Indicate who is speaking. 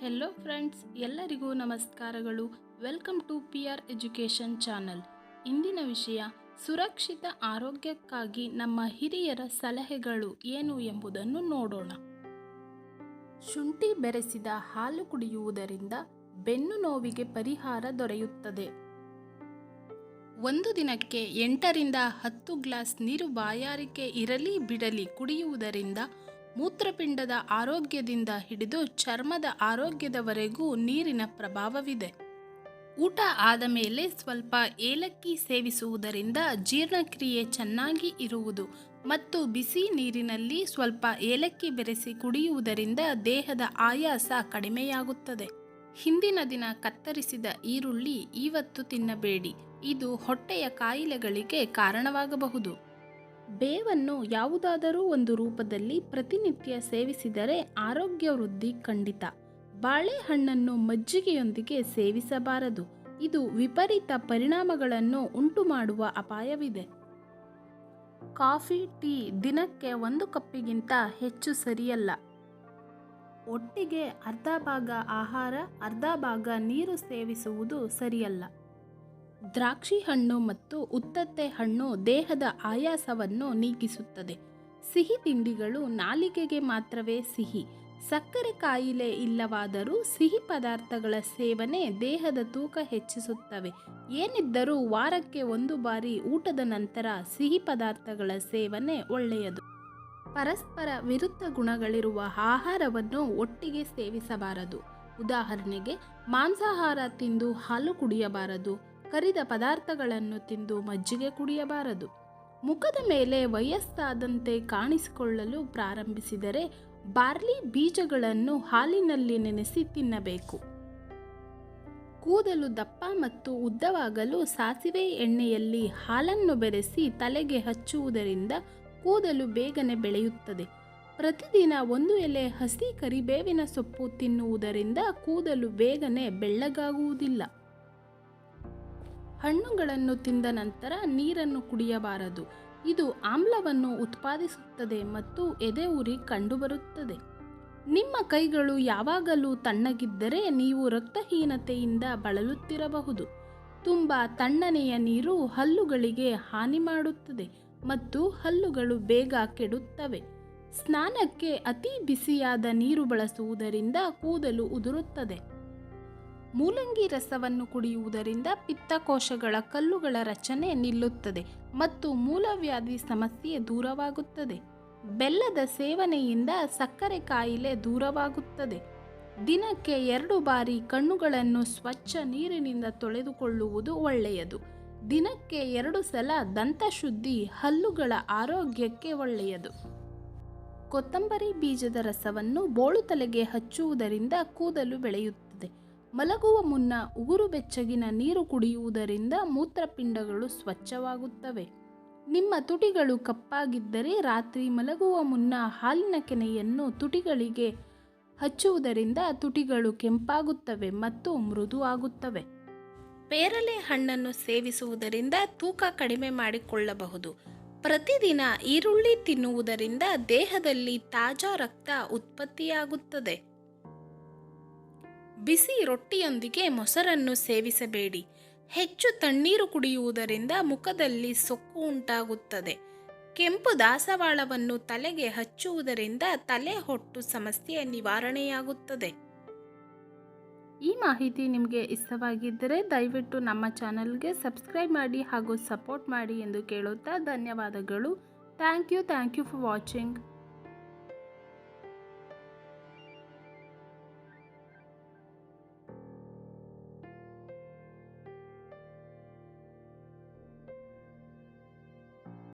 Speaker 1: Hello friends ಎಲ್ಲರಿಗೂ ನಮಸ್ಕಾರಗಳು. Welcome to P R education channel ಇಂದಿನ ವಿಷಯ, ಸುರಕ್ಷಿತ ಆರೋಗ್ಯಕ್ಕಾಗಿ ನಮ್ಮ ಹಿರಿಯರ ಸಲಹೆಗಳು ಏನು ಎಂಬುದನ್ನು ನೋಡೋಣ. ಶುಂಠಿ ಬೆರೆಸಿದ ಹಾಲು ಕುಡಿಯುವುದರಿಂದ ಬೆನ್ನು ನೋವಿಗೆ ಪರಿಹಾರ ದೊರೆಯುತ್ತದೆ. ಒಂದು ದಿನಕ್ಕೆ ಎಂಟರಿಂದ ಹತ್ತು ಗ್ಲಾಸ್ ನೀರು ಬಾಯಾರಿಕೆ ಇರಲಿ ಬಿಡಲಿ ಕುಡಿಯುವುದರಿಂದ ಮೂತ್ರಪಿಂಡದ ಆರೋಗ್ಯದಿಂದ ಹಿಡಿದು ಚರ್ಮದ ಆರೋಗ್ಯದವರೆಗೂ ನೀರಿನ ಪ್ರಭಾವವಿದೆ. ಊಟ ಆದ ಮೇಲೆ ಸ್ವಲ್ಪ ಏಲಕ್ಕಿ ಸೇವಿಸುವುದರಿಂದ ಜೀರ್ಣಕ್ರಿಯೆ ಚೆನ್ನಾಗಿ ಇರುವುದು ಮತ್ತು ಬಿಸಿ ನೀರಿನಲ್ಲಿ ಸ್ವಲ್ಪ ಏಲಕ್ಕಿ ಬೆರೆಸಿ ಕುಡಿಯುವುದರಿಂದ ದೇಹದ ಆಯಾಸ ಕಡಿಮೆಯಾಗುತ್ತದೆ. ಹಿಂದಿನ ದಿನ ಕತ್ತರಿಸಿದ ಈರುಳ್ಳಿ ಇವತ್ತು ತಿನ್ನಬೇಡಿ. ಇದು ಹೊಟ್ಟೆಯ ಕಾಯಿಲೆಗಳಿಗೆ ಕಾರಣವಾಗಬಹುದು. ಬೇವನ್ನು ಯಾವುದಾದರೂ ಒಂದು ರೂಪದಲ್ಲಿ ಪ್ರತಿನಿತ್ಯ ಸೇವಿಸಿದರೆ ಆರೋಗ್ಯ ವೃದ್ಧಿ ಖಂಡಿತ. ಬಾಳೆಹಣ್ಣನ್ನು ಮಜ್ಜಿಗೆಯೊಂದಿಗೆ ಸೇವಿಸಬಾರದು. ಇದು ವಿಪರೀತ ಪರಿಣಾಮಗಳನ್ನು ಉಂಟು ಮಾಡುವ ಅಪಾಯವಿದೆ. ಕಾಫಿ, ಟೀ ದಿನಕ್ಕೆ ಒಂದು ಕಪ್ಪಿಗಿಂತ ಹೆಚ್ಚು ಸರಿಯಲ್ಲ. ಒಟ್ಟಿಗೆ ಅರ್ಧ ಭಾಗ ಆಹಾರ, ಅರ್ಧ ಭಾಗ ನೀರು ಸೇವಿಸುವುದು ಸರಿಯಲ್ಲ. ದ್ರಾಕ್ಷಿ ಹಣ್ಣು ಮತ್ತು ಉತ್ತತ್ತೆ ಹಣ್ಣು ದೇಹದ ಆಯಾಸವನ್ನು ನೀಗಿಸುತ್ತದೆ. ಸಿಹಿ ತಿಂಡಿಗಳು ನಾಲಿಗೆಗೆ ಮಾತ್ರವೇ ಸಿಹಿ. ಸಕ್ಕರೆ ಕಾಯಿಲೆ ಇಲ್ಲವಾದರೂ ಸಿಹಿ ಪದಾರ್ಥಗಳ ಸೇವನೆ ದೇಹದ ತೂಕ ಹೆಚ್ಚಿಸುತ್ತವೆ. ಏನಿದ್ದರೂ ವಾರಕ್ಕೆ ಒಂದು ಬಾರಿ ಊಟದ ನಂತರ ಸಿಹಿ ಪದಾರ್ಥಗಳ ಸೇವನೆ ಒಳ್ಳೆಯದು. ಪರಸ್ಪರ ವಿರುದ್ಧ ಗುಣಗಳಿರುವ ಆಹಾರವನ್ನು ಒಟ್ಟಿಗೆ ಸೇವಿಸಬಾರದು. ಉದಾಹರಣೆಗೆ ಮಾಂಸಾಹಾರ ತಿಂದು ಹಾಲು ಕುಡಿಯಬಾರದು. ಕರಿದ ಪದಾರ್ಥಗಳನ್ನು ತಿಂದು ಮಜ್ಜಿಗೆ ಕುಡಿಯಬಾರದು. ಮುಖದ ಮೇಲೆ ವಯಸ್ಸಾದಂತೆ ಕಾಣಿಸಿಕೊಳ್ಳಲು ಪ್ರಾರಂಭಿಸಿದರೆ ಬಾರ್ಲಿ ಬೀಜಗಳನ್ನು ಹಾಲಿನಲ್ಲಿ ನೆನೆಸಿ ತಿನ್ನಬೇಕು. ಕೂದಲು ದಪ್ಪ ಮತ್ತು ಉದ್ದವಾಗಲು ಸಾಸಿವೆ ಎಣ್ಣೆಯಲ್ಲಿ ಹಾಲನ್ನು ಬೆರೆಸಿ ತಲೆಗೆ ಹಚ್ಚುವುದರಿಂದ ಕೂದಲು ಬೇಗನೆ ಬೆಳೆಯುತ್ತದೆ. ಪ್ರತಿದಿನ ಒಂದು ಎಲೆ ಹಸಿ ಕರಿಬೇವಿನ ಸೊಪ್ಪು ತಿನ್ನುವುದರಿಂದ ಕೂದಲು ಬೇಗನೆ ಬೆಳ್ಳಗಾಗುವುದಿಲ್ಲ. ಹಣ್ಣುಗಳನ್ನು ತಿಂದ ನಂತರ ನೀರನ್ನು ಕುಡಿಯಬಾರದು. ಇದು ಆಮ್ಲವನ್ನು ಉತ್ಪಾದಿಸುತ್ತದೆ ಮತ್ತು ಎದೆ ಉರಿ ಕಂಡುಬರುತ್ತದೆ. ನಿಮ್ಮ ಕೈಗಳು ಯಾವಾಗಲೂ ತಣ್ಣಗಿದ್ದರೆ ನೀವು ರಕ್ತಹೀನತೆಯಿಂದ ಬಳಲುತ್ತಿರಬಹುದು. ತುಂಬ ತಣ್ಣನೆಯ ನೀರು ಹಲ್ಲುಗಳಿಗೆ ಹಾನಿ ಮಾಡುತ್ತದೆ ಮತ್ತು ಹಲ್ಲುಗಳು ಬೇಗ ಕೆಡುತ್ತವೆ. ಸ್ನಾನಕ್ಕೆ ಅತಿ ಬಿಸಿಯಾದ ನೀರು ಬಳಸುವುದರಿಂದ ಕೂದಲು ಉದುರುತ್ತದೆ. ಮೂಲಂಗಿ ರಸವನ್ನು ಕುಡಿಯುವುದರಿಂದ ಪಿತ್ತಕೋಶಗಳ ಕಲ್ಲುಗಳ ರಚನೆ ನಿಲ್ಲುತ್ತದೆ ಮತ್ತು ಮೂಲವ್ಯಾಧಿ ಸಮಸ್ಯೆ ದೂರವಾಗುತ್ತದೆ. ಬೆಲ್ಲದ ಸೇವನೆಯಿಂದ ಸಕ್ಕರೆ ಕಾಯಿಲೆ ದೂರವಾಗುತ್ತದೆ. ದಿನಕ್ಕೆ ಎರಡು ಬಾರಿ ಕಣ್ಣುಗಳನ್ನು ಸ್ವಚ್ಛ ನೀರಿನಿಂದ ತೊಳೆದುಕೊಳ್ಳುವುದು ಒಳ್ಳೆಯದು. ದಿನಕ್ಕೆ ಎರಡು ಸಲ ದಂತ ಶುದ್ಧಿ ಹಲ್ಲುಗಳ ಆರೋಗ್ಯಕ್ಕೆ ಒಳ್ಳೆಯದು. ಕೊತ್ತಂಬರಿ ಬೀಜದ ರಸವನ್ನು ಬೋಳು ತಲೆಗೆ ಹಚ್ಚುವುದರಿಂದ ಕೂದಲು ಬೆಳೆಯುತ್ತದೆ. ಮಲಗುವ ಮುನ್ನ ಉಗುರು ಬೆಚ್ಚಗಿನ ನೀರು ಕುಡಿಯುವುದರಿಂದ ಮೂತ್ರಪಿಂಡಗಳು ಸ್ವಚ್ಛವಾಗುತ್ತವೆ. ನಿಮ್ಮ ತುಟಿಗಳು ಕಪ್ಪಾಗಿದ್ದರೆ ರಾತ್ರಿ ಮಲಗುವ ಮುನ್ನ ಹಾಲಿನ ಕೆನೆಯನ್ನು ತುಟಿಗಳಿಗೆ ಹಚ್ಚುವುದರಿಂದ ತುಟಿಗಳು ಕೆಂಪಾಗುತ್ತವೆ ಮತ್ತು ಮೃದುವಾಗುತ್ತವೆ ಪೇರಲೆ ಹಣ್ಣನ್ನು ಸೇವಿಸುವುದರಿಂದ ತೂಕ ಕಡಿಮೆ ಮಾಡಿಕೊಳ್ಳಬಹುದು. ಪ್ರತಿದಿನ ಈರುಳ್ಳಿ ತಿನ್ನುವುದರಿಂದ ದೇಹದಲ್ಲಿ ತಾಜಾ ರಕ್ತ ಉತ್ಪತ್ತಿಯಾಗುತ್ತದೆ. ಬಿಸಿ ರೊಟ್ಟಿಯೊಂದಿಗೆ ಮೊಸರನ್ನು ಸೇವಿಸಬೇಡಿ. ಹೆಚ್ಚು ತಣ್ಣೀರು ಕುಡಿಯುವುದರಿಂದ ಮುಖದಲ್ಲಿ ಸೊಕ್ಕು ಉಂಟಾಗುತ್ತದೆ. ಕೆಂಪು ದಾಸವಾಳವನ್ನು ತಲೆಗೆ ಹಚ್ಚುವುದರಿಂದ ತಲೆ ಹೊಟ್ಟು ಸಮಸ್ಯೆ ನಿವಾರಣೆಯಾಗುತ್ತದೆ. ಈ ಮಾಹಿತಿ ನಿಮಗೆ ಇಷ್ಟವಾಗಿದ್ದರೆ ದಯವಿಟ್ಟು ನಮ್ಮ ಚಾನಲ್ಗೆ ಸಬ್ಸ್ಕ್ರೈಬ್ ಮಾಡಿ ಹಾಗೂ ಸಪೋರ್ಟ್ ಮಾಡಿ ಎಂದು ಕೇಳುತ್ತಾ ಧನ್ಯವಾದಗಳು. Thank you thank you for watching.